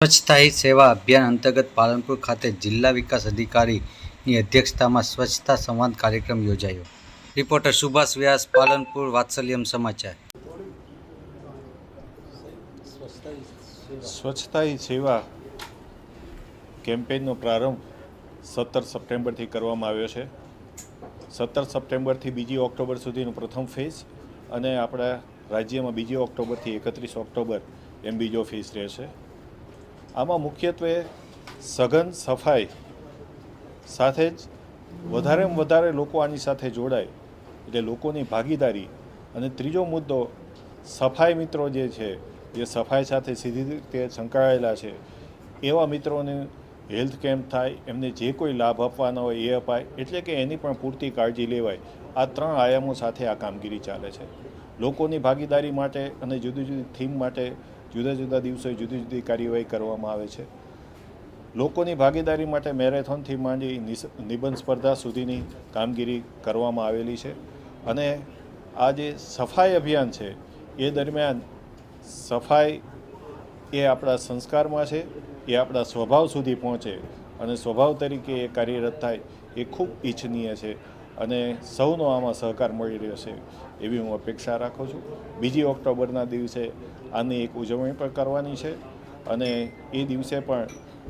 સ્વચ્છતા હી સેવા અભિયાન અંતર્ગત પાલનપુર ખાતે જિલ્લા વિકાસ અધિકારીની અધ્યક્ષતામાં સ્વચ્છતા સંવાદ કાર્યક્રમ યોજાયો. રિપોર્ટર સુભાષ વ્યાસ, પાલનપુર, વાત્સલ્યમ સમાચાર. સ્વચ્છતા હી સેવા કેમ્પેનનો પ્રારંભ સત્તર સપ્ટેમ્બરથી કરવામાં આવ્યો છે. સત્તર સપ્ટેમ્બરથી બીજી ઓક્ટોબર સુધીનો પ્રથમ ફેઝ અને આપણા રાજ્યમાં બીજી ઓક્ટોબરથી એકત્રીસ ઓક્ટોબર એમ બીજો ફેઝ રહેશે. આમાં મુખ્યત્વે સઘન સફાઈ સાથે જ વધારેમાં વધારે લોકો આની સાથે જોડાય, એટલે લોકોની ભાગીદારી. અને ત્રીજો મુદ્દો, સફાઈ મિત્રો જે છે જે સફાઈ સાથે સીધી રીતે સંકળાયેલા છે. એવા મિત્રોને હેલ્થ કેમ્પ થાય, એમને જે કોઈ લાભ આપવાના હોય એ અપાય, એટલે કે એની પણ પૂરતી કાળજી લેવાય. આ ત્રણ આયામો સાથે આ કામગીરી ચાલે છે. લોકોની ભાગીદારી માટે અને જુદી જુદી થીમ માટે જુદા જુદા દિવસોએ જુદી જુદી કાર્યવાહી કરવામાં આવે છે. લોકોની ભાગીદારી માટે મેરેથોનથી માંડી નિબંધ સ્પર્ધા સુધીની કામગીરી કરવામાં આવેલી છે અને આ જે સફાઈ અભિયાન છે, એ દરમિયાન સફાઈ એ આપણા સંસ્કારમાં છે, એ આપણા સ્વભાવ સુધી પહોંચે અને સ્વભાવ તરીકે એ કાર્યરત થાય એ ખૂબ ઈચ્છનીય છે. અને સૌનો આમાં સહકાર મળી રહ્યો છે એવી હું અપેક્ષા રાખું છું. બીજી ઓક્ટોબરના દિવસે આની એક ઉજવણી પણ કરવાની છે અને એ દિવસે પણ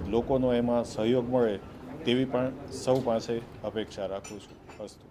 લોકોનો એમાં સહયોગ મળે તેવી પણ સૌ પાસે અપેક્ષા રાખું છું. અસ્તુ.